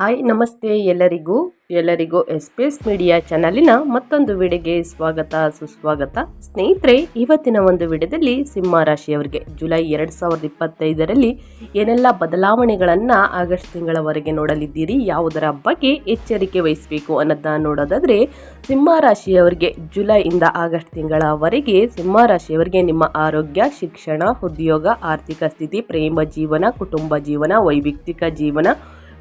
Hi, ನಮಸ್ತೆ ಎಲ್ಲರಿಗೂ. ಎಲ್ಲರಿಗೂ ಎಸ್ ಪಿ ಎಸ್ ಮೀಡಿಯಾ ಚಾನಲಿನ ಮತ್ತೊಂದು ವಿಡಿಯೋಗೆ ಸ್ವಾಗತ, ಸುಸ್ವಾಗತ. ಸ್ನೇಹಿತರೆ, ಇವತ್ತಿನ ಒಂದು ವಿಡಿಯೋದಲ್ಲಿ ಸಿಂಹ ರಾಶಿಯವರಿಗೆ ಜುಲೈ ಎರಡು ಸಾವಿರದ ಇಪ್ಪತ್ತೈದರಲ್ಲಿ ಏನೆಲ್ಲ ಬದಲಾವಣೆಗಳನ್ನು ಆಗಸ್ಟ್ ತಿಂಗಳವರೆಗೆ ನೋಡಲಿದ್ದೀರಿ, ಯಾವುದರ ಬಗ್ಗೆ ಎಚ್ಚರಿಕೆ ವಹಿಸಬೇಕು ಅನ್ನೋದನ್ನ ನೋಡೋದಾದರೆ, ಸಿಂಹ ರಾಶಿಯವರಿಗೆ ಜುಲೈಯಿಂದ ಆಗಸ್ಟ್ ತಿಂಗಳವರೆಗೆ ಸಿಂಹ ರಾಶಿಯವರಿಗೆ ನಿಮ್ಮ ಆರೋಗ್ಯ, ಶಿಕ್ಷಣ, ಉದ್ಯೋಗ, ಆರ್ಥಿಕ ಸ್ಥಿತಿ, ಪ್ರೇಮ ಜೀವನ, ಕುಟುಂಬ ಜೀವನ, ವೈಯಕ್ತಿಕ ಜೀವನ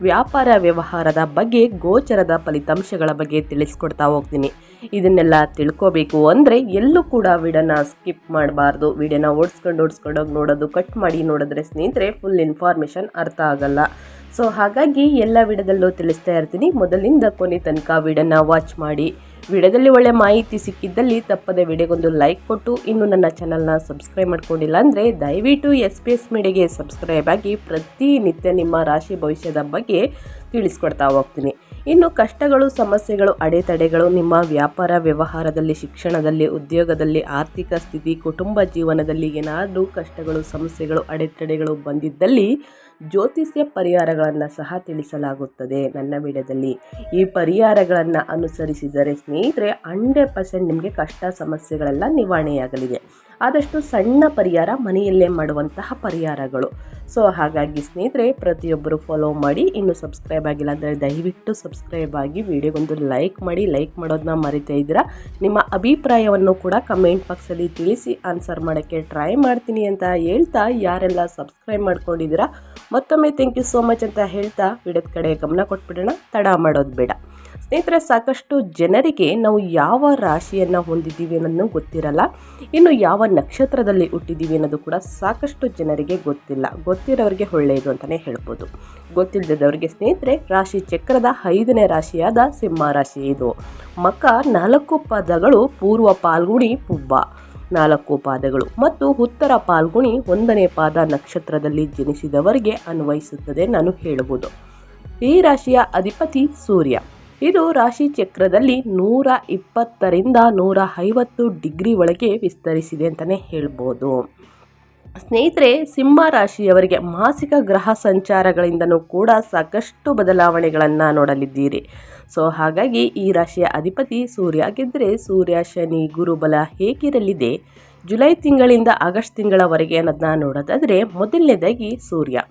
ವ್ಯಾಪಾರ ವ್ಯವಹಾರದ ಬಗ್ಗೆ ಗೋಚರದ ಫಲಿತಾಂಶಗಳ ಬಗ್ಗೆ ತಿಳಿಸ್ಕೊಡ್ತಾ ಹೋಗ್ತೀನಿ. ಇದನ್ನೆಲ್ಲ ತಿಳ್ಕೋಬೇಕು ಅಂದರೆ ಎಲ್ಲೂ ಕೂಡ ವಿಡಿಯೋನ ಸ್ಕಿಪ್ ಮಾಡಬಾರ್ದು. ವಿಡಿಯೋನ ಓಡಿಸ್ಕೊಂಡು ಓಡಿಸ್ಕೊಂಡೋಗಿ ನೋಡೋದು, ಕಟ್ ಮಾಡಿ ನೋಡಿದ್ರೆ ಸ್ನೇಹಿತರೆ ಫುಲ್ ಇನ್ಫಾರ್ಮೇಷನ್ ಅರ್ಥ ಆಗಲ್ಲ. ಸೊ ಹಾಗಾಗಿ ಎಲ್ಲ ವಿಡದಲ್ಲೂ ತಿಳಿಸ್ತಾ ಇರ್ತೀನಿ. ಮೊದಲಿಂದ ಕೊನೆ ತನಕ ವಿಡನ್ನ ವಾಚ್ ಮಾಡಿ. ವಿಡಿಯೋದಲ್ಲಿ ಒಳ್ಳೆ ಮಾಹಿತಿ ಸಿಕ್ಕಿದ್ದಲ್ಲಿ ತಪ್ಪದೆ ವಿಡಿಯೋಗೊಂದು ಲೈಕ್ ಕೊಟ್ಟು, ಇನ್ನು ನನ್ನ ಚಾನಲ್ನ ಸಬ್ಸ್ಕ್ರೈಬ್ ಮಾಡ್ಕೊಂಡಿಲ್ಲ ಅಂದರೆ ದಯವಿಟ್ಟು ಎಸ್ ಪಿ ಎಸ್ ಮೀಡಿಯಾಗೆ ಸಬ್ಸ್ಕ್ರೈಬ್ ಆಗಿ ಪ್ರತಿನಿತ್ಯ ನಿಮ್ಮ ರಾಶಿ ಭವಿಷ್ಯದ ಬಗ್ಗೆ ತಿಳಿಸ್ಕೊಡ್ತಾ ಹೋಗ್ತೀನಿ. ಇನ್ನು ಕಷ್ಟಗಳು, ಸಮಸ್ಯೆಗಳು, ಅಡೆತಡೆಗಳು ನಿಮ್ಮ ವ್ಯಾಪಾರ, ವ್ಯವಹಾರದಲ್ಲಿ, ಶಿಕ್ಷಣದಲ್ಲಿ, ಉದ್ಯೋಗದಲ್ಲಿ, ಆರ್ಥಿಕ ಸ್ಥಿತಿ, ಕುಟುಂಬ ಜೀವನದಲ್ಲಿ ಏನಾದರೂ ಕಷ್ಟಗಳು, ಸಮಸ್ಯೆಗಳು, ಅಡೆತಡೆಗಳು ಬಂದಿದ್ದಲ್ಲಿ ಜ್ಯೋತಿಷ್ಯ ಪರಿಹಾರಗಳನ್ನು ಸಹ ತಿಳಿಸಲಾಗುತ್ತದೆ ನನ್ನ ವಿಡಿಯೋದಲ್ಲಿ. ಈ ಪರಿಹಾರಗಳನ್ನು ಅನುಸರಿಸಿದರೆ ಸ್ನೇಹಿತರೆ ಹಂಡ್ರೆಡ್ ಪರ್ಸೆಂಟ್ ನಿಮಗೆ ಕಷ್ಟ, ಸಮಸ್ಯೆಗಳೆಲ್ಲ ನಿವಾರಣೆಯಾಗಲಿದೆ. ಆದಷ್ಟು ಸಣ್ಣ ಪರಿಹಾರ ಮನೆಯಲ್ಲೇ ಮಾಡುವಂತಹ ಪರಿಹಾರಗಳು. ಸೊ, ಹಾಗಾಗಿ ಸ್ನೇಹಿತರೆ, ಪ್ರತಿಯೊಬ್ಬರು ಫಾಲೋ ಮಾಡಿ, ಇನ್ನು ಸಬ್ಸ್ಕ್ರೈಬ್ ಆಗಿಲ್ಲ ಅಂದರೆ ದಯವಿಟ್ಟು ಸಬ್ಸ್ಕ್ರೈಬ್ ಆಗಿ ವಿಡಿಯೋಗೊಂದು ಲೈಕ್ ಮಾಡಿ ಲೈಕ್ ಮಾಡೋದನ್ನ ಮರಿತಾ ಇದ್ದೀರಾ? ನಿಮ್ಮ ಅಭಿಪ್ರಾಯವನ್ನು ಕೂಡ ಕಮೆಂಟ್ ಬಾಕ್ಸಲ್ಲಿ ತಿಳಿಸಿ ಆನ್ಸರ್ ಮಾಡೋಕ್ಕೆ ಟ್ರೈ ಮಾಡ್ತೀನಿ ಅಂತ ಹೇಳ್ತಾ ಯಾರೆಲ್ಲ ಸಬ್ಸ್ಕ್ರೈಬ್ ಮಾಡ್ಕೊಂಡಿದ್ದೀರಾ? ಮತ್ತೊಮ್ಮೆ ಥ್ಯಾಂಕ್ ಯು ಸೋ ಮಚ್ ಅಂತ ಹೇಳ್ತಾ ವಿಡಿಯೋದ ಕಡೆ ಗಮನ ಕೊಟ್ಬಿಡೋಣ, ತಡ ಮಾಡೋದು ಬೇಡ. ಸ್ನೇಹಿತರೆ, ಸಾಕಷ್ಟು ಜನರಿಗೆ ನಾವು ಯಾವ ರಾಶಿಯನ್ನು ಹೊಂದಿದ್ದೀವಿ ಅನ್ನೋದು ಗೊತ್ತಿರಲ್ಲ. ಇನ್ನು ಯಾವ ನಕ್ಷತ್ರದಲ್ಲಿ ಹುಟ್ಟಿದ್ದೀವಿ ಅನ್ನೋದು ಕೂಡ ಸಾಕಷ್ಟು ಜನರಿಗೆ ಗೊತ್ತಿಲ್ಲ. ಗೊತ್ತಿರೋರಿಗೆ ಒಳ್ಳೆಯದು ಅಂತಲೇ ಹೇಳ್ಬೋದು. ಗೊತ್ತಿಲ್ಲದವ್ರಿಗೆ ಸ್ನೇಹಿತರೆ, ರಾಶಿ ಚಕ್ರದ ಐದನೇ ರಾಶಿಯಾದ ಸಿಂಹ ರಾಶಿ ಇದು. ಮಕ ನಾಲ್ಕು ಪದಗಳು ಪೂರ್ವ ಪಾಲ್ಗುಣಿ ಪುಬ್ಬ. ನಾಲ್ಕು ಪಾದಗಳು ಮತ್ತು ಉತ್ತರ ಪಾಲ್ಗುಣಿ ಒಂದನೇ ಪಾದ ನಕ್ಷತ್ರದಲ್ಲಿ ಜನಿಸಿದವರಿಗೆ ಅನ್ವಯಿಸುತ್ತದೆ ನಾನು ಹೇಳುವುದು ಈ ರಾಶಿಯ ಅಧಿಪತಿ ಸೂರ್ಯ. ಇದು ರಾಶಿ ಚಕ್ರದಲ್ಲಿ ನೂರ ಇಪ್ಪತ್ತರಿಂದ ನೂರ ಐವತ್ತು ಡಿಗ್ರಿ ಒಳಗೆ ವಿಸ್ತರಿಸಿದೆ ಅಂತಲೇ ಹೇಳ್ಬೋದು. ಸ್ನೇಹಿತರೆ, ಸಿಂಹ ರಾಶಿಯವರಿಗೆ ಮಾಸಿಕ ಗ್ರಹ ಸಂಚಾರಗಳಿಂದನೂ ಕೂಡ ಸಾಕಷ್ಟು ಬದಲಾವಣೆಗಳನ್ನು ನೋಡಲಿದ್ದೀರಿ. ಸೊ, ಹಾಗಾಗಿ ಈ ರಾಶಿಯ ಅಧಿಪತಿ ಸೂರ್ಯ ಆಗಿದ್ದರೆ ಸೂರ್ಯ, ಶನಿ ಗುರುಬಲ ಹೇಗಿರಲಿದೆ? ಜುಲೈ ತಿಂಗಳಿಂದ ಆಗಸ್ಟ್ ತಿಂಗಳವರೆಗೆ ಅನ್ನೋದನ್ನ ನೋಡೋದಾದರೆ ಮೊದಲನೇದಾಗಿ ಸೂರ್ಯ.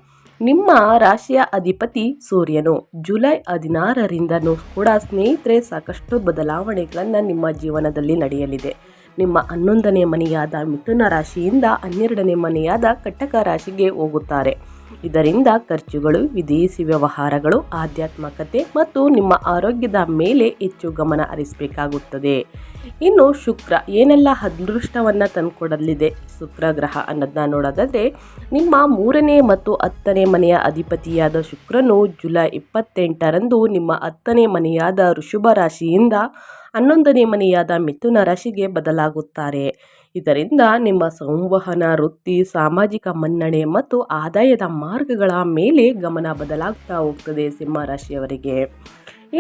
ನಿಮ್ಮ ರಾಶಿಯ ಅಧಿಪತಿ ಸೂರ್ಯನು ಜುಲೈ ಹದಿನಾರರಿಂದನೂ ಕೂಡ ಸ್ನೇಹಿತರೆ ಸಾಕಷ್ಟು ಬದಲಾವಣೆಗಳನ್ನು ನಿಮ್ಮ ಜೀವನದಲ್ಲಿ ನಡೆಯಲಿದೆ. ನಿಮ್ಮ ಹನ್ನೊಂದನೇ ಮನೆಯಾದ ಮಿಥುನ ರಾಶಿಯಿಂದ ಹನ್ನೆರಡನೇ ಮನೆಯಾದ ಕಟ್ಟಕ ರಾಶಿಗೆ ಹೋಗುತ್ತಾರೆ. ಇದರಿಂದ ಖರ್ಚುಗಳು, ವಿದೇಶಿ ವ್ಯವಹಾರಗಳು, ಆಧ್ಯಾತ್ಮಕತೆ ಮತ್ತು ನಿಮ್ಮ ಆರೋಗ್ಯದ ಮೇಲೆ ಹೆಚ್ಚು ಗಮನ ಹರಿಸಬೇಕಾಗುತ್ತದೆ. ಇನ್ನು ಶುಕ್ರ ಏನೆಲ್ಲ ಅದೃಷ್ಟವನ್ನು ತಂದುಕೊಡಲಿದೆ? ಶುಕ್ರ ಗ್ರಹ ಅನ್ನೋದನ್ನ ನೋಡೋದಾದರೆ, ನಿಮ್ಮ ಮೂರನೇ ಮತ್ತು ಹತ್ತನೇ ಮನೆಯ ಅಧಿಪತಿಯಾದ ಶುಕ್ರನು ಜುಲೈ ಇಪ್ಪತ್ತೆಂಟರಂದು ನಿಮ್ಮ ಹತ್ತನೇ ಮನೆಯಾದ ಋಷಭ ರಾಶಿಯಿಂದ ಹನ್ನೊಂದನೇ ಮನೆಯಾದ ಮಿಥುನ ರಾಶಿಗೆ ಬದಲಾಗುತ್ತಾರೆ. ಇದರಿಂದ ನಿಮ್ಮ ಸಂವಹನ, ವೃತ್ತಿ, ಸಾಮಾಜಿಕ ಮನ್ನಣೆ ಮತ್ತು ಆದಾಯದ ಮಾರ್ಗಗಳ ಮೇಲೆ ಗಮನ ಬದಲಾಗ್ತಾ ಹೋಗ್ತದೆ ಸಿಂಹ ರಾಶಿಯವರಿಗೆ.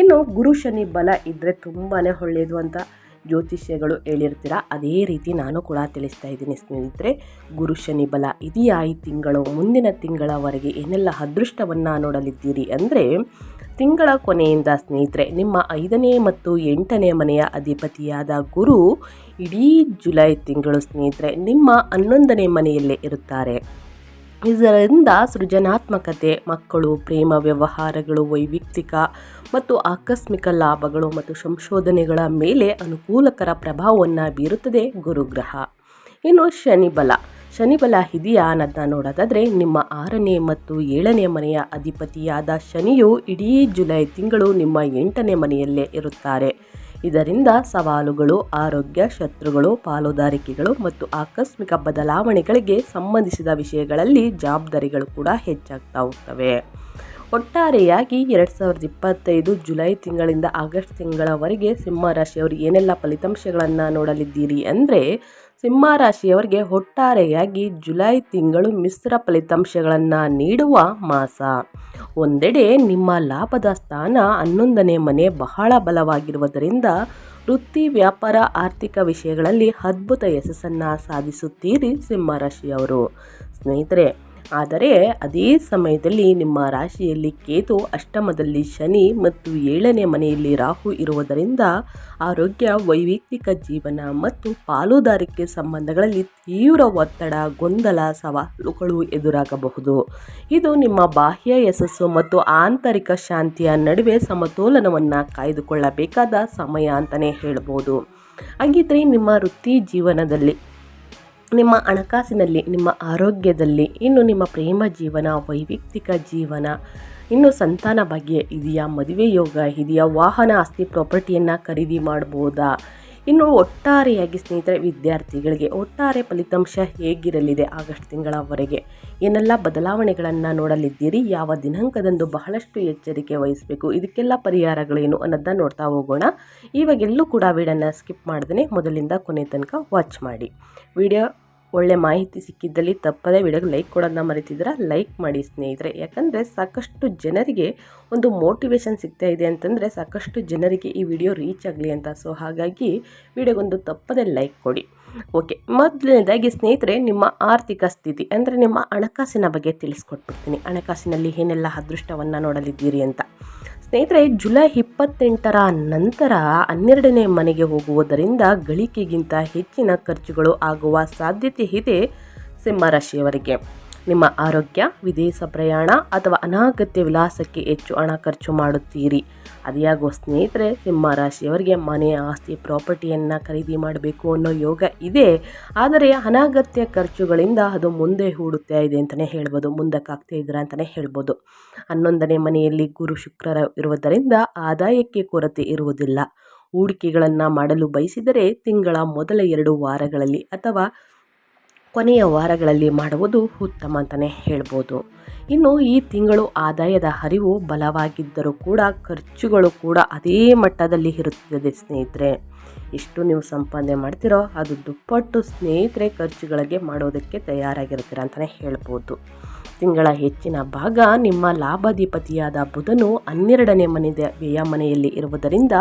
ಇನ್ನು ಗುರು ಶನಿ ಬಲ ಇದ್ದರೆ ತುಂಬಾ ಒಳ್ಳೆಯದು ಅಂತ ಜ್ಯೋತಿಷ್ಯಗಳು ಹೇಳಿರ್ತೀರ? ಅದೇ ರೀತಿ ನಾನು ಕೂಡ ತಿಳಿಸ್ತಾ ಇದ್ದೀನಿ ಸ್ನೇಹಿತರೆ, ಗುರು ಶನಿ ಬಲ ಇದೆಯಾ ಈ ತಿಂಗಳು, ಮುಂದಿನ ತಿಂಗಳವರೆಗೆ ಏನೆಲ್ಲ ಅದೃಷ್ಟವನ್ನು ನೋಡಲಿದ್ದೀರಿ ಅಂದರೆ ತಿಂಗಳ ಕೊನೆಯಿಂದ ಸ್ನೇಹಿತರೆ, ನಿಮ್ಮ ಐದನೇ ಮತ್ತು ಎಂಟನೇ ಮನೆಯ ಅಧಿಪತಿಯಾದ ಗುರು ಇಡೀ ಜುಲೈ ತಿಂಗಳು ಸ್ನೇಹಿತರೆ, ನಿಮ್ಮ ಹನ್ನೊಂದನೇ ಮನೆಯಲ್ಲೇ ಇರುತ್ತಾರೆ. ಇದರಿಂದ ಸೃಜನಾತ್ಮಕತೆ, ಮಕ್ಕಳು, ಪ್ರೇಮ, ವ್ಯವಹಾರಗಳು, ವೈಯಕ್ತಿಕ ಮತ್ತು ಆಕಸ್ಮಿಕ ಲಾಭಗಳು ಮತ್ತು ಸಂಶೋಧನೆಗಳ ಮೇಲೆ ಅನುಕೂಲಕರ ಪ್ರಭಾವವನ್ನು ಬೀರುತ್ತದೆ ಗುರುಗ್ರಹ. ಇನ್ನು ಶನಿ ಬಲ ಶನಿ ಬಲ ಇದೆಯಾ ಅನ್ನೋದನ್ನ ನೋಡೋದಾದರೆ ನಿಮ್ಮ ಆರನೇ ಮತ್ತು ಏಳನೇ ಮನೆಯ ಅಧಿಪತಿಯಾದ ಶನಿಯು ಇಡೀ ಜುಲೈ ತಿಂಗಳು ನಿಮ್ಮ ಎಂಟನೇ ಮನೆಯಲ್ಲೇ ಇರುತ್ತಾರೆ. ಇದರಿಂದ ಸವಾಲುಗಳು, ಆರೋಗ್ಯ, ಶತ್ರುಗಳು, ಪಾಲುದಾರಿಕೆಗಳು ಮತ್ತು ಆಕಸ್ಮಿಕ ಬದಲಾವಣೆಗಳಿಗೆ ಸಂಬಂಧಿಸಿದ ವಿಷಯಗಳಲ್ಲಿ ಜವಾಬ್ದಾರಿಗಳು ಕೂಡ ಹೆಚ್ಚಾಗ್ತಾ ಹೋಗ್ತವೆ. ಒಟ್ಟಾರೆಯಾಗಿ ಎರಡು ಸಾವಿರದ ಇಪ್ಪತ್ತೈದು ಜುಲೈ ತಿಂಗಳಿಂದ ಆಗಸ್ಟ್ ತಿಂಗಳವರೆಗೆ ಸಿಂಹ ರಾಶಿಯವರು ಏನೆಲ್ಲ ಫಲಿತಾಂಶಗಳನ್ನು ನೋಡಲಿದ್ದೀರಿ ಅಂದರೆ ಸಿಂಹ ರಾಶಿಯವರಿಗೆ ಒಟ್ಟಾರೆಯಾಗಿ ಜುಲೈ ತಿಂಗಳು ಮಿಶ್ರ ಫಲಿತಾಂಶಗಳನ್ನು ನೀಡುವ ಮಾಸ. ಒಂದೆಡೆ ನಿಮ್ಮ ಲಾಭದ ಸ್ಥಾನ ಹನ್ನೊಂದನೇ ಮನೆ ಬಹಳ ಬಲವಾಗಿರುವುದರಿಂದ ವೃತ್ತಿ, ವ್ಯಾಪಾರ, ಆರ್ಥಿಕ ವಿಷಯಗಳಲ್ಲಿ ಅದ್ಭುತ ಯಶಸ್ಸನ್ನು ಸಾಧಿಸುತ್ತೀರಿ ಸಿಂಹರಾಶಿಯವರು. ಸ್ನೇಹಿತರೆ ಆದರೆ ಅದೇ ಸಮಯದಲ್ಲಿ ನಿಮ್ಮ ರಾಶಿಯಲ್ಲಿ ಕೇತು ಅಷ್ಟಮದಲ್ಲಿ ಶನಿ ಮತ್ತು ಏಳನೇ ಮನೆಯಲ್ಲಿ ರಾಹು ಇರುವುದರಿಂದ ಆರೋಗ್ಯ ವೈಯಕ್ತಿಕ ಜೀವನ ಮತ್ತು ಪಾಲುದಾರಿಕೆ ಸಂಬಂಧಗಳಲ್ಲಿ ತೀವ್ರ ಒತ್ತಡ, ಗೊಂದಲ, ಸವಾಲುಗಳು ಎದುರಾಗಬಹುದು. ಇದು ನಿಮ್ಮ ಬಾಹ್ಯ ಯಶಸ್ಸು ಮತ್ತು ಆಂತರಿಕ ಶಾಂತಿಯ ನಡುವೆ ಸಮತೋಲನವನ್ನು ಕಾಯ್ದುಕೊಳ್ಳಬೇಕಾದ ಸಮಯ ಅಂತಲೇ ಹೇಳ್ಬೋದು. ಹಾಗಿದ್ರೆ ನಿಮ್ಮ ವೃತ್ತಿ ಜೀವನದಲ್ಲಿ ನಿಮ್ಮ ಹಣಕಾಸಿನಲ್ಲಿ, ನಿಮ್ಮ ಆರೋಗ್ಯದಲ್ಲಿ, ಇನ್ನು ನಿಮ್ಮ ಪ್ರೇಮ ಜೀವನ, ವೈಯಕ್ತಿಕ ಜೀವನ, ಇನ್ನು ಸಂತಾನ ಭಾಗ್ಯ ಇದೆಯಾ? ಮದುವೆ ಯೋಗ ಇದೆಯಾ? ವಾಹನ, ಆಸ್ತಿ ಪ್ರಾಪರ್ಟಿಯನ್ನು ಖರೀದಿ ಮಾಡ್ಬೋದಾ? ಇನ್ನು ಒಟ್ಟಾರೆಯಾಗಿ ಸ್ನೇಹಿತರೆ, ವಿದ್ಯಾರ್ಥಿಗಳಿಗೆ ಒಟ್ಟಾರೆ ಫಲಿತಾಂಶ ಹೇಗಿರಲಿದೆ ಆಗಸ್ಟ್ ತಿಂಗಳವರೆಗೆ? ಏನೆಲ್ಲ ಬದಲಾವಣೆಗಳನ್ನು ನೋಡಲಿದ್ದೀರಿ? ಯಾವ ದಿನಾಂಕದಂದು ಬಹಳಷ್ಟು ಎಚ್ಚರಿಕೆ ವಹಿಸಬೇಕು? ಇದಕ್ಕೆಲ್ಲ ಪರಿಹಾರಗಳೇನು ಅನ್ನೋದನ್ನ ನೋಡ್ತಾ ಹೋಗೋಣ. ಇವಾಗೆಲ್ಲೂ ಕೂಡ ವಿಡಿಯೋನ ಸ್ಕಿಪ್ ಮಾಡ್ದೇ ಮೊದಲಿಂದ ಕೊನೆ ತನಕ ವಾಚ್ ಮಾಡಿ. ವಿಡಿಯೋ ಒಳ್ಳೆ ಮಾಹಿತಿ ಸಿಕ್ಕಿದ್ದಲ್ಲಿ ತಪ್ಪದೇ ವಿಡಿಯೋಗೆ ಲೈಕ್ ಕೊಡೋದನ್ನ ಮರೀತಿದ್ರೆ ಲೈಕ್ ಮಾಡಿ ಸ್ನೇಹಿತರೆ. ಯಾಕಂದರೆ ಸಾಕಷ್ಟು ಜನರಿಗೆ ಒಂದು ಮೋಟಿವೇಶನ್ ಸಿಗ್ತಾ ಇದೆ ಅಂತಂದರೆ ಸಾಕಷ್ಟು ಜನರಿಗೆ ಈ ವಿಡಿಯೋ ರೀಚ್ ಆಗಲಿ ಅಂತ. ಸೊ ಹಾಗಾಗಿ ವಿಡಿಯೋಗೊಂದು ತಪ್ಪದೇ ಲೈಕ್ ಕೊಡಿ. ಓಕೆ, ಮೊದಲನೇದಾಗಿ ಸ್ನೇಹಿತರೆ, ನಿಮ್ಮ ಆರ್ಥಿಕ ಸ್ಥಿತಿ, ಅಂದರೆ ನಿಮ್ಮ ಹಣಕಾಸಿನ ಬಗ್ಗೆ ತಿಳಿಸ್ಕೊಟ್ಬಿಡ್ತೀನಿ. ಹಣಕಾಸಿನಲ್ಲಿ ಏನೆಲ್ಲ ಅದೃಷ್ಟವನ್ನು ನೋಡಲಿದ್ದೀರಿ ಅಂತ. ಸ್ನೇಹಿತರೆ ಜುಲೈ ಇಪ್ಪತ್ತೆಂಟರ ನಂತರ ಹನ್ನೆರಡನೇ ಮನೆಗೆ ಹೋಗುವುದರಿಂದ ಗಳಿಕೆಗಿಂತ ಹೆಚ್ಚಿನ ಖರ್ಚುಗಳು ಆಗುವ ಸಾಧ್ಯತೆ ಇದೆ ಸಿಂಹರಾಶಿಯವರಿಗೆ ನಿಮ್ಮ ಆರೋಗ್ಯ, ವಿದೇಶ ಪ್ರಯಾಣ ಅಥವಾ ಅನಾಗತ್ಯ ವಿಲಾಸಕ್ಕೆ ಹೆಚ್ಚು ಹಣ ಖರ್ಚು ಮಾಡುತ್ತೀರಿ. ಅದ್ಯಾಗೋ ಸ್ನೇಹಿತರೆ, ನಿಮ್ಮ ರಾಶಿಯವರಿಗೆ ಮನೆ ಆಸ್ತಿ, ಪ್ರಾಪರ್ಟಿಯನ್ನು ಖರೀದಿ ಮಾಡಬೇಕು ಅನ್ನೋ ಯೋಗ ಇದೆ. ಆದರೆ ಅನಾಗತ್ಯ ಖರ್ಚುಗಳಿಂದ ಅದು ಮುಂದೆ ಹೂಡುತ್ತಾ ಇದೆ ಅಂತಲೇ ಹೇಳ್ಬೋದು, ಮುಂದಕ್ಕಾಗ್ತಾ ಇದ್ದೀರಾ ಅಂತಲೇ ಹೇಳ್ಬೋದು. ಹನ್ನೊಂದನೇ ಮನೆಯಲ್ಲಿ ಗುರು ಶುಕ್ರರ ಇರುವುದರಿಂದ ಆದಾಯಕ್ಕೆ ಕೊರತೆ ಇರುವುದಿಲ್ಲ. ಹೂಡಿಕೆಗಳನ್ನು ಮಾಡಲು ಬಯಸಿದರೆ ತಿಂಗಳ ಮೊದಲ ಎರಡು ವಾರಗಳಲ್ಲಿ ಅಥವಾ ಕೊನೆಯ ವಾರಗಳಲ್ಲಿ ಮಾಡುವುದು ಉತ್ತಮ ಅಂತಲೇ ಹೇಳ್ಬೋದು. ಇನ್ನು ಈ ತಿಂಗಳು ಆದಾಯದ ಹರಿವು ಬಲವಾಗಿದ್ದರೂ ಕೂಡ ಖರ್ಚುಗಳು ಕೂಡ ಅದೇ ಮಟ್ಟದಲ್ಲಿ ಇರುತ್ತದೆ ಸ್ನೇಹಿತರೆ. ಎಷ್ಟು ನೀವು ಸಂಪಾದನೆ ಮಾಡ್ತೀರೋ ಅದು ದುಪ್ಪಟ್ಟು ಸ್ನೇಹಿತರೆ ಖರ್ಚುಗಳಿಗೆ ಮಾಡೋದಕ್ಕೆ ತಯಾರಾಗಿರ್ತೀರ ಅಂತಲೇ ಹೇಳ್ಬೋದು. ತಿಂಗಳ ಹೆಚ್ಚಿನ ಭಾಗ ನಿಮ್ಮ ಲಾಭಾಧಿಪತಿಯಾದ ಬುಧನು ಹನ್ನೆರಡನೇ ಮನೆಯ ವ್ಯಯ ಮನೆಯಲ್ಲಿ ಇರುವುದರಿಂದ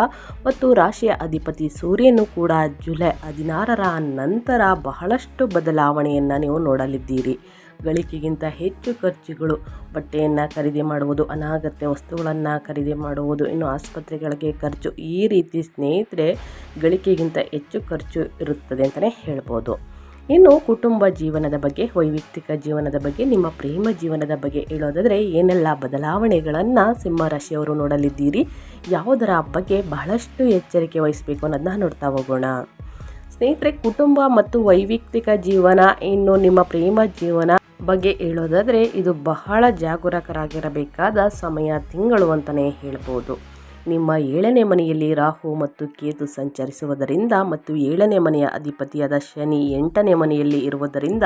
ಮತ್ತು ರಾಶಿಯ ಅಧಿಪತಿ ಸೂರ್ಯನು ಕೂಡ ಜುಲೈ ಹದಿನಾರರ ನಂತರ ಬಹಳಷ್ಟು ಬದಲಾವಣೆಯನ್ನು ನೀವು ನೋಡಲಿದ್ದೀರಿ. ಗಳಿಕೆಗಿಂತ ಹೆಚ್ಚು ಖರ್ಚುಗಳು, ಬಟ್ಟೆಯನ್ನು ಖರೀದಿ ಮಾಡುವುದು, ಅನಾಗತ್ಯ ವಸ್ತುಗಳನ್ನು ಖರೀದಿ ಮಾಡುವುದು, ಇನ್ನು ಆಸ್ಪತ್ರೆಗಳಿಗೆ ಖರ್ಚು ಈ ರೀತಿ ಸ್ನೇಹಿತರೆ ಗಳಿಕೆಗಿಂತ ಹೆಚ್ಚು ಖರ್ಚು ಇರುತ್ತದೆ ಅಂತಲೇ ಹೇಳ್ಬೋದು. ಇನ್ನು ಕುಟುಂಬ ಜೀವನದ ಬಗ್ಗೆ, ವೈಯಕ್ತಿಕ ಜೀವನದ ಬಗ್ಗೆ, ನಿಮ್ಮ ಪ್ರೇಮ ಜೀವನದ ಬಗ್ಗೆ ಹೇಳೋದಾದರೆ ಏನೆಲ್ಲ ಬದಲಾವಣೆಗಳನ್ನು ಸಿಂಹರಾಶಿಯವರು ನೋಡಲಿದ್ದೀರಿ? ಯಾವುದರ ಬಗ್ಗೆ ಬಹಳಷ್ಟು ಎಚ್ಚರಿಕೆ ವಹಿಸಬೇಕು ಅನ್ನೋದನ್ನ ನೋಡ್ತಾ ಹೋಗೋಣ. ಸ್ನೇಹಿತರೆ, ಕುಟುಂಬ ಮತ್ತು ವೈಯಕ್ತಿಕ ಜೀವನ, ಇನ್ನು ನಿಮ್ಮ ಪ್ರೇಮ ಜೀವನ ಬಗ್ಗೆ ಹೇಳೋದಾದರೆ ಇದು ಬಹಳ ಜಾಗರೂಕರಾಗಿರಬೇಕಾದ ಸಮಯ, ತಿಂಗಳು ಅಂತಲೇ ಹೇಳ್ಬೋದು. ನಿಮ್ಮ ಏಳನೇ ಮನೆಯಲ್ಲಿ ರಾಹು ಮತ್ತು ಕೇತು ಸಂಚರಿಸುವುದರಿಂದ ಮತ್ತು ಏಳನೇ ಮನೆಯ ಅಧಿಪತಿಯಾದ ಶನಿ ಎಂಟನೇ ಮನೆಯಲ್ಲಿ ಇರುವುದರಿಂದ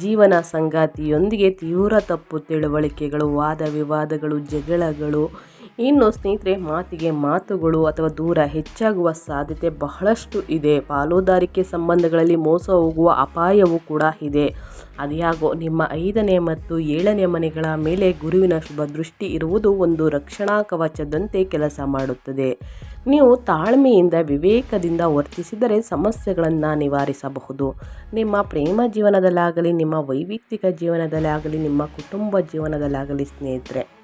ಜೀವನ ಸಂಗಾತಿಯೊಂದಿಗೆ ತೀವ್ರ ತಪ್ಪು ತಿಳುವಳಿಕೆಗಳು, ವಾದ ವಿವಾದಗಳು, ಜಗಳಗಳು ಇನ್ನು ಸ್ನೇಹಿತರೆ, ಮಾತಿಗೆ ಮಾತುಗಳು ಅಥವಾ ದೂರ ಹೆಚ್ಚಾಗುವ ಸಾಧ್ಯತೆ ಬಹಳಷ್ಟು ಇದೆ. ಪಾಲುದಾರಿಕೆ ಸಂಬಂಧಗಳಲ್ಲಿ ಮೋಸ ಹೋಗುವ ಅಪಾಯವೂ ಕೂಡ ಇದೆ. ಅದ್ಯಾಗೋ, ನಿಮ್ಮ ಐದನೇ ಮತ್ತು ಏಳನೇ ಮನೆಗಳ ಮೇಲೆ ಗುರುವಿನ ಶುಭ ದೃಷ್ಟಿ ಇರುವುದು ಒಂದು ರಕ್ಷಣಾ ಕವಚದಂತೆ ಕೆಲಸ ಮಾಡುತ್ತದೆ. ನೀವು ತಾಳ್ಮೆಯಿಂದ, ವಿವೇಕದಿಂದ ವರ್ತಿಸಿದರೆ ಸಮಸ್ಯೆಗಳನ್ನು ನಿವಾರಿಸಬಹುದು. ನಿಮ್ಮ ಪ್ರೇಮ ಜೀವನದಲ್ಲಾಗಲಿ, ನಿಮ್ಮ ವೈಯಕ್ತಿಕ ಜೀವನದಲ್ಲಾಗಲಿ, ನಿಮ್ಮ ಕುಟುಂಬ ಜೀವನದಲ್ಲಾಗಲಿ ಸ್ನೇಹಿತರೆ.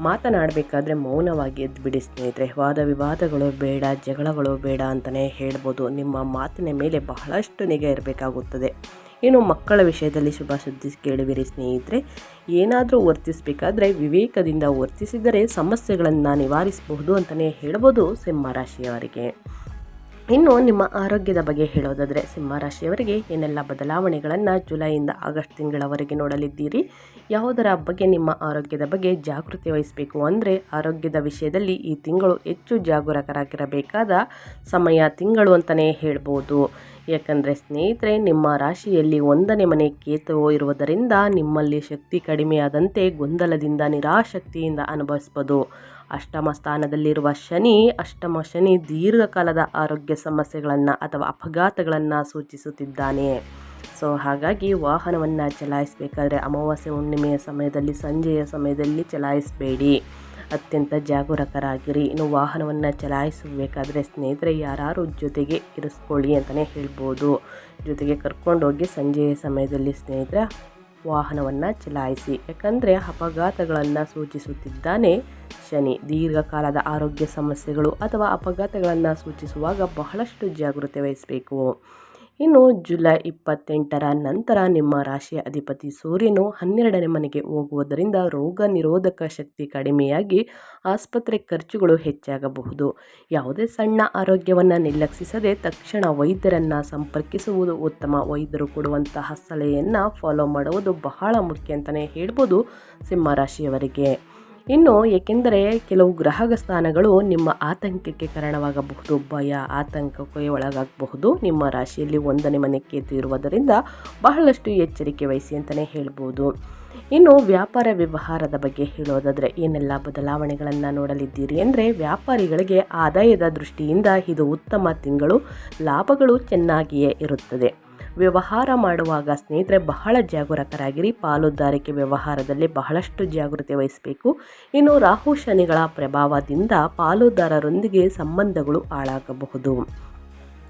ಮಾತನಾಡಬೇಕಾದ್ರೆ ಮೌನವಾಗಿ ಎದ್ದುಬಿಡಿ ಸ್ನೇಹಿತರೆ. ವಾದ ವಿವಾದಗಳು ಬೇಡ, ಜಗಳಗಳು ಬೇಡ ಅಂತಲೇ ಹೇಳ್ಬೋದು. ನಿಮ್ಮ ಮಾತಿನ ಮೇಲೆ ಬಹಳಷ್ಟು ನಿಗಾ ಇರಬೇಕಾಗುತ್ತದೆ. ಇನ್ನು ಮಕ್ಕಳ ವಿಷಯದಲ್ಲಿ ಶುಭ ಸುದ್ದಿ ಕೇಳುವಿರಿ ಸ್ನೇಹಿತರೆ. ಏನಾದರೂ ವರ್ತಿಸಬೇಕಾದ್ರೆ ವಿವೇಕದಿಂದ ವರ್ತಿಸಿದರೆ ಸಮಸ್ಯೆಗಳನ್ನು ನಿವಾರಿಸಬಹುದು ಅಂತಲೇ ಹೇಳ್ಬೋದು ಸಿಂಹರಾಶಿಯವರಿಗೆ ಇನ್ನು ನಿಮ್ಮ ಆರೋಗ್ಯದ ಬಗ್ಗೆ ಹೇಳೋದಾದರೆ ಸಿಂಹರಾಶಿಯವರಿಗೆ ಏನೆಲ್ಲ ಬದಲಾವಣೆಗಳನ್ನು ಜುಲೈಯಿಂದ ಆಗಸ್ಟ್ ತಿಂಗಳವರೆಗೆ ನೋಡಲಿದ್ದೀರಿ? ಯಾವುದರ ಬಗ್ಗೆ ನಿಮ್ಮ ಆರೋಗ್ಯದ ಬಗ್ಗೆ ಜಾಗೃತಿ ವಹಿಸಬೇಕು ಅಂದರೆ ಆರೋಗ್ಯದ ವಿಷಯದಲ್ಲಿ ಈ ತಿಂಗಳು ಹೆಚ್ಚು ಜಾಗರೂಕರಾಗಿರಬೇಕಾದ ಸಮಯ ತಿಂಗಳು ಅಂತಲೇ ಹೇಳ್ಬೋದು. ಯಾಕಂದರೆ ಸ್ನೇಹಿತರೆ, ನಿಮ್ಮ ರಾಶಿಯಲ್ಲಿ ಒಂದನೇ ಮನೆ ಕೇತು ಇರುವುದರಿಂದ ನಿಮ್ಮಲ್ಲಿ ಶಕ್ತಿ ಕಡಿಮೆಯಾದಂತೆ ಗೊಂದಲದಿಂದ ನಿರಾಶಕ್ತಿಯಿಂದ ಅನುಭವಿಸ್ಬೋದು. ಅಷ್ಟಮ ಸ್ಥಾನದಲ್ಲಿರುವ ಶನಿ ಅಷ್ಟಮ ಶನಿ ದೀರ್ಘಕಾಲದ ಆರೋಗ್ಯ ಸಮಸ್ಯೆಗಳನ್ನು ಅಥವಾ ಅಪಘಾತಗಳನ್ನು ಸೂಚಿಸುತ್ತಿದ್ದಾನೆ. ಸೊ, ಹಾಗಾಗಿ ವಾಹನವನ್ನು ಚಲಾಯಿಸಬೇಕಾದ್ರೆ ಅಮಾವಾಸ್ಯೆ ಹುಣ್ಣಿಮೆಯ ಸಮಯದಲ್ಲಿ, ಸಂಜೆಯ ಸಮಯದಲ್ಲಿ ಚಲಾಯಿಸಬೇಡಿ. ಅತ್ಯಂತ ಜಾಗರೂಕರಾಗಿರಿ. ಇನ್ನು ವಾಹನವನ್ನು ಚಲಾಯಿಸಬೇಕಾದ್ರೆ ಸ್ನೇಹಿತರೆ ಯಾರು ಜೊತೆಗೆ ಇರಿಸ್ಕೊಳ್ಳಿ ಅಂತಲೇ ಹೇಳ್ಬೋದು. ಜೊತೆಗೆ ಕರ್ಕೊಂಡೋಗಿ ಸಂಜೆಯ ಸಮಯದಲ್ಲಿ ಸ್ನೇಹಿತರೆ ವಾಹನವನ್ನು ಚಲಾಯಿಸಿ, ಯಾಕಂದರೆ ಅಪಘಾತಗಳನ್ನು ಸೂಚಿಸುತ್ತಿದ್ದಾನೆ ಶನಿ. ದೀರ್ಘಕಾಲದ ಆರೋಗ್ಯ ಸಮಸ್ಯೆಗಳು ಅಥವಾ ಅಪಘಾತಗಳನ್ನು ಸೂಚಿಸುವಾಗ ಬಹಳಷ್ಟು ಜಾಗೃತೆ ವಹಿಸಬೇಕು. ಇನ್ನು ಜುಲೈ ಇಪ್ಪತ್ತೆಂಟರ ನಂತರ ನಿಮ್ಮ ರಾಶಿಯ ಅಧಿಪತಿ ಸೂರ್ಯನು ಹನ್ನೆರಡನೇ ಮನೆಗೆ ಹೋಗುವುದರಿಂದ ರೋಗ ನಿರೋಧಕ ಶಕ್ತಿ ಕಡಿಮೆಯಾಗಿ ಆಸ್ಪತ್ರೆ ಖರ್ಚುಗಳು ಹೆಚ್ಚಾಗಬಹುದು. ಯಾವುದೇ ಸಣ್ಣ ಆರೋಗ್ಯವನ್ನು ನಿರ್ಲಕ್ಷಿಸದೆ ತಕ್ಷಣ ವೈದ್ಯರನ್ನು ಸಂಪರ್ಕಿಸುವುದು ಉತ್ತಮ. ವೈದ್ಯರು ಕೊಡುವಂತಹ ಸಲಹೆಯನ್ನು ಫಾಲೋ ಮಾಡುವುದು ಬಹಳ ಮುಖ್ಯ ಅಂತಲೇ ಹೇಳ್ಬೋದು ಸಿಂಹರಾಶಿಯವರಿಗೆ. ಇನ್ನು ಏಕೆಂದರೆ ಕೆಲವು ಗ್ರಹಗ ಸ್ಥಾನಗಳು ನಿಮ್ಮ ಆತಂಕಕ್ಕೆ ಕಾರಣವಾಗಬಹುದು, ಭಯ, ಆತಂಕಕ್ಕೆ ಒಳಗಾಗಬಹುದು. ನಿಮ್ಮ ರಾಶಿಯಲ್ಲಿ ಒಂದನೇ ಮನೆ ಕೇತು ಇರುವುದರಿಂದ ಬಹಳಷ್ಟು ಎಚ್ಚರಿಕೆ ವಹಿಸಿ ಅಂತಲೇ ಹೇಳ್ಬೋದು. ಇನ್ನು ವ್ಯಾಪಾರ ವ್ಯವಹಾರದ ಬಗ್ಗೆ ಹೇಳೋದಾದರೆ ಏನೆಲ್ಲ ಬದಲಾವಣೆಗಳನ್ನು ನೋಡಲಿದ್ದೀರಿ ಅಂದರೆ, ವ್ಯಾಪಾರಿಗಳಿಗೆ ಆದಾಯದ ದೃಷ್ಟಿಯಿಂದ ಇದು ಉತ್ತಮ ತಿಂಗಳು, ಲಾಭಗಳು ಚೆನ್ನಾಗಿಯೇ ಇರುತ್ತದೆ. ವ್ಯವಹಾರ ಮಾಡುವಾಗ ಸ್ನೇಹಿತರೆ ಬಹಳ ಜಾಗರೂಕರಾಗಿರಿ. ಪಾಲುದಾರಿಕೆ ವ್ಯವಹಾರದಲ್ಲಿ ಬಹಳಷ್ಟು ಜಾಗೃತಿ ವಹಿಸಬೇಕು. ಇನ್ನು ರಾಹು ಶನಿಗಳ ಪ್ರಭಾವದಿಂದ ಪಾಲುದಾರರೊಂದಿಗೆ ಸಂಬಂಧಗಳು ಹಾಳಾಗಬಹುದು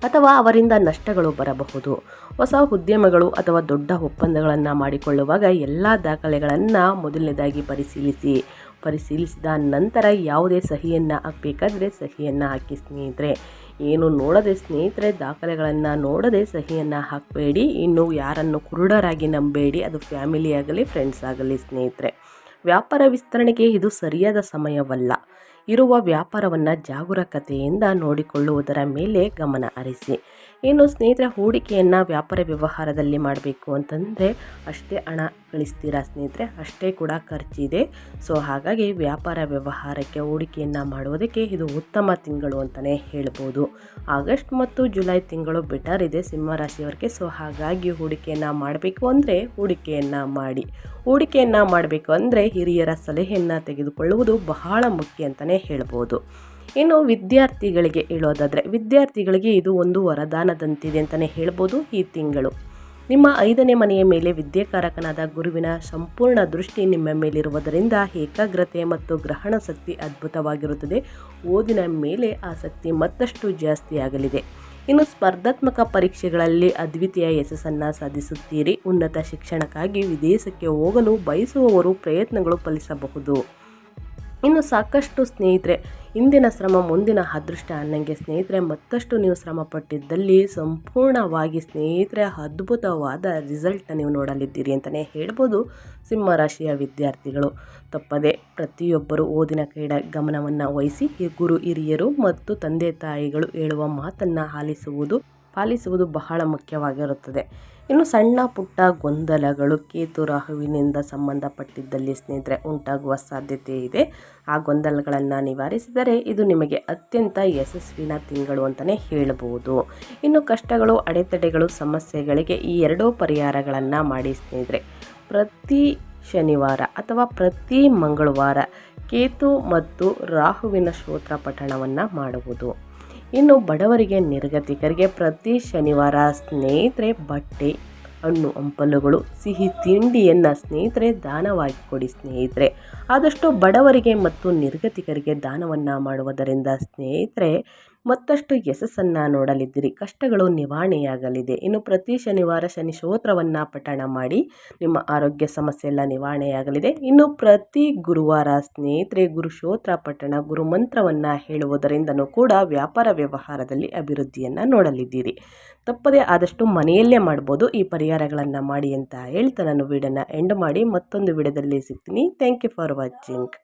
ಅಥವಾ ಅವರಿಂದ ನಷ್ಟಗಳು ಬರಬಹುದು. ಹೊಸ ಉದ್ಯಮಗಳು ಅಥವಾ ದೊಡ್ಡ ಒಪ್ಪಂದಗಳನ್ನು ಮಾಡಿಕೊಳ್ಳುವಾಗ ಎಲ್ಲ ದಾಖಲೆಗಳನ್ನು ಮೊದಲನೇದಾಗಿ ಪರಿಶೀಲಿಸಿ. ಪರಿಶೀಲಿಸಿದ ನಂತರ ಯಾವುದೇ ಸಹಿಯನ್ನು ಹಾಕಬೇಕಾದ್ರೆ ಸಹಿಯನ್ನು ಹಾಕಿ ಸ್ನೇಹಿತರೆ. ಏನು ನೋಡದೆ ಸ್ನೇಹಿತರೆ, ದಾಖಲೆಗಳನ್ನು ನೋಡದೆ ಸಹಿಯನ್ನು ಹಾಕಬೇಡಿ. ಇನ್ನು ಯಾರನ್ನು ಕುರುಡರಾಗಿ ನಂಬೇಡಿ, ಅದು ಫ್ಯಾಮಿಲಿ ಆಗಲಿ, ಫ್ರೆಂಡ್ಸ್ ಆಗಲಿ ಸ್ನೇಹಿತರೆ. ವ್ಯಾಪಾರ ವಿಸ್ತರಣೆಗೆ ಇದು ಸರಿಯಾದ ಸಮಯವಲ್ಲ. ಇರುವ ವ್ಯಾಪಾರವನ್ನು ಜಾಗರೂಕತೆಯಿಂದ ನೋಡಿಕೊಳ್ಳುವುದರ ಮೇಲೆ ಗಮನ ಹರಿಸಿ. ಇನ್ನು ಸ್ನೇಹಿತರ, ಹೂಡಿಕೆಯನ್ನು ವ್ಯಾಪಾರ ವ್ಯವಹಾರದಲ್ಲಿ ಮಾಡಬೇಕು ಅಂತಂದರೆ ಅಷ್ಟೇ ಹಣ ಗಳಿಸ್ತೀರಾ ಸ್ನೇಹಿತರೆ? ಅಷ್ಟೇ ಕೂಡ ಖರ್ಚಿದೆ. ಸೊ, ಹಾಗಾಗಿ ವ್ಯಾಪಾರ ವ್ಯವಹಾರಕ್ಕೆ ಹೂಡಿಕೆಯನ್ನು ಮಾಡುವುದಕ್ಕೆ ಇದು ಉತ್ತಮ ತಿಂಗಳು ಅಂತಲೇ ಹೇಳ್ಬೋದು. ಆಗಸ್ಟ್ ಮತ್ತು ಜುಲೈ ತಿಂಗಳು ಬೆಟರ್ ಇದೆ ಸಿಂಹರಾಶಿಯವರಿಗೆ. ಸೊ, ಹಾಗಾಗಿ ಹೂಡಿಕೆಯನ್ನು ಮಾಡಬೇಕು ಅಂದರೆ ಹೂಡಿಕೆಯನ್ನು ಮಾಡಿ. ಹೂಡಿಕೆಯನ್ನು ಮಾಡಬೇಕು ಅಂದರೆ ಹಿರಿಯರ ಸಲಹೆಯನ್ನು ತೆಗೆದುಕೊಳ್ಳುವುದು ಬಹಳ ಮುಖ್ಯ ಅಂತಲೇ ಹೇಳ್ಬೋದು. ಇನ್ನು ವಿದ್ಯಾರ್ಥಿಗಳಿಗೆ ಹೇಳೋದಾದರೆ, ವಿದ್ಯಾರ್ಥಿಗಳಿಗೆ ಇದು ಒಂದು ವರದಾನದಂತಿದೆ ಅಂತಲೇ ಹೇಳ್ಬೋದು ಈ ತಿಂಗಳು. ನಿಮ್ಮ ಐದನೇ ಮನೆಯ ಮೇಲೆ ವಿದ್ಯಾಕಾರಕನಾದ ಗುರುವಿನ ಸಂಪೂರ್ಣ ದೃಷ್ಟಿ ನಿಮ್ಮ ಮೇಲಿರುವುದರಿಂದ ಏಕಾಗ್ರತೆ ಮತ್ತು ಗ್ರಹಣ ಶಕ್ತಿ ಅದ್ಭುತವಾಗಿರುತ್ತದೆ. ಓದಿನ ಮೇಲೆ ಆಸಕ್ತಿ ಮತ್ತಷ್ಟು ಜಾಸ್ತಿಯಾಗಲಿದೆ. ಇನ್ನು ಸ್ಪರ್ಧಾತ್ಮಕ ಪರೀಕ್ಷೆಗಳಲ್ಲಿ ಅದ್ವಿತೀಯ ಯಶಸ್ಸನ್ನು ಸಾಧಿಸುತ್ತೀರಿ. ಉನ್ನತ ಶಿಕ್ಷಣಕ್ಕಾಗಿ ವಿದೇಶಕ್ಕೆ ಹೋಗಲು ಬಯಸುವವರು ಪ್ರಯತ್ನಗಳು ಫಲಿಸಬಹುದು. ಇನ್ನು ಸಾಕಷ್ಟು ಸ್ನೇಹಿತರೆ, ಇಂದಿನ ಶ್ರಮ ಮುಂದಿನ ಅದೃಷ್ಟ ಅನ್ನಂಗೆ ಸ್ನೇಹಿತರೆ, ಮತ್ತಷ್ಟು ನೀವು ಶ್ರಮ ಪಟ್ಟಿದ್ದಲ್ಲಿ ಸಂಪೂರ್ಣವಾಗಿ ಸ್ನೇಹಿತರೆ, ಅದ್ಭುತವಾದ ರಿಸಲ್ಟ್ನ ನೀವು ನೋಡಲಿದ್ದೀರಿ ಅಂತಲೇ ಹೇಳ್ಬೋದು ಸಿಂಹರಾಶಿಯ ವಿದ್ಯಾರ್ಥಿಗಳು. ತಪ್ಪದೆ ಪ್ರತಿಯೊಬ್ಬರು ಓದಿನ ಕಡೆ ಗಮನವನ್ನು ವಹಿಸಿ ಗುರು ಹಿರಿಯರು ಮತ್ತು ತಂದೆ ತಾಯಿಗಳು ಹೇಳುವ ಮಾತನ್ನು ಆಲಿಸುವುದು, ಪಾಲಿಸುವುದು ಬಹಳ ಮುಖ್ಯವಾಗಿರುತ್ತದೆ. ಇನ್ನು ಸಣ್ಣ ಪುಟ್ಟ ಗೊಂದಲಗಳು ಕೇತು ರಾಹುವಿನಿಂದ ಸಂಬಂಧಪಟ್ಟಿದ್ದಲ್ಲಿ ಸ್ನೇಹಿತರೆ ಉಂಟಾಗುವ ಸಾಧ್ಯತೆ ಇದೆ. ಆ ಗೊಂದಲಗಳನ್ನು ನಿವಾರಿಸಿದರೆ ಇದು ನಿಮಗೆ ಅತ್ಯಂತ ಯಶಸ್ವಿನ ತಿಂಗಳು ಅಂತಲೇ ಹೇಳಬಹುದು ಇನ್ನು ಕಷ್ಟಗಳು, ಅಡೆತಡೆಗಳು, ಸಮಸ್ಯೆಗಳಿಗೆ ಈ ಎರಡೂ ಪರಿಹಾರಗಳನ್ನು ಮಾಡಿ ಸ್ನೇಹಿತರೆ. ಪ್ರತಿ ಶನಿವಾರ ಅಥವಾ ಪ್ರತಿ ಮಂಗಳವಾರ ಕೇತು ಮತ್ತು ರಾಹುವಿನ ಶ್ರೋತ್ರ ಪಠಣವನ್ನು ಮಾಡುವುದು. ಇನ್ನು ಬಡವರಿಗೆ ನಿರ್ಗತಿಕರಿಗೆ ಪ್ರತಿ ಶನಿವಾರ ಸ್ನೇಹಿತರೆ ಬಟ್ಟೆ, ಹಣ್ಣು, ಹಂಪಲುಗಳು, ಸಿಹಿ ತಿಂಡಿಯನ್ನು ಸ್ನೇಹಿತರೆ ದಾನವಾಗಿ ಕೊಡಿ ಸ್ನೇಹಿತರೆ. ಆದಷ್ಟು ಬಡವರಿಗೆ ಮತ್ತು ನಿರ್ಗತಿಕರಿಗೆ ದಾನವನ್ನು ಮಾಡುವುದರಿಂದ ಸ್ನೇಹಿತರೆ ಮತ್ತಷ್ಟು ಯಶಸ್ಸನ್ನು ನೋಡಲಿದ್ದೀರಿ. ಕಷ್ಟಗಳು ನಿವಾರಣೆಯಾಗಲಿದೆ. ಇನ್ನು ಪ್ರತಿ ಶನಿವಾರ ಶನಿ ಸ್ತೋತ್ರವನ್ನು ಪಠಣ ಮಾಡಿ ನಿಮ್ಮ ಆರೋಗ್ಯ ಸಮಸ್ಯೆ ಎಲ್ಲ ನಿವಾರಣೆಯಾಗಲಿದೆ. ಇನ್ನು ಪ್ರತಿ ಗುರುವಾರ ಸ್ನೇಹಿತರೆ, ಗುರು ಶೋತ್ರ ಪಠಣ, ಗುರು ಮಂತ್ರವನ್ನು ಹೇಳುವುದರಿಂದನೂ ಕೂಡ ವ್ಯಾಪಾರ ವ್ಯವಹಾರದಲ್ಲಿ ಅಭಿವೃದ್ಧಿಯನ್ನು ನೋಡಲಿದ್ದೀರಿ. ತಪ್ಪದೇ ಆದಷ್ಟು ಮನೆಯಲ್ಲೇ ಮಾಡ್ಬೋದು. ಈ ಪರಿಹಾರಗಳನ್ನು ಮಾಡಿ ಅಂತ ಹೇಳ್ತಾ ನಾನು ವಿಡಿಯೋನ ಎಂಡ್ ಮಾಡಿ ಮತ್ತೊಂದು ವಿಡಿಯೋದಲ್ಲಿ ಸಿಗ್ತೀನಿ. Thank you for watching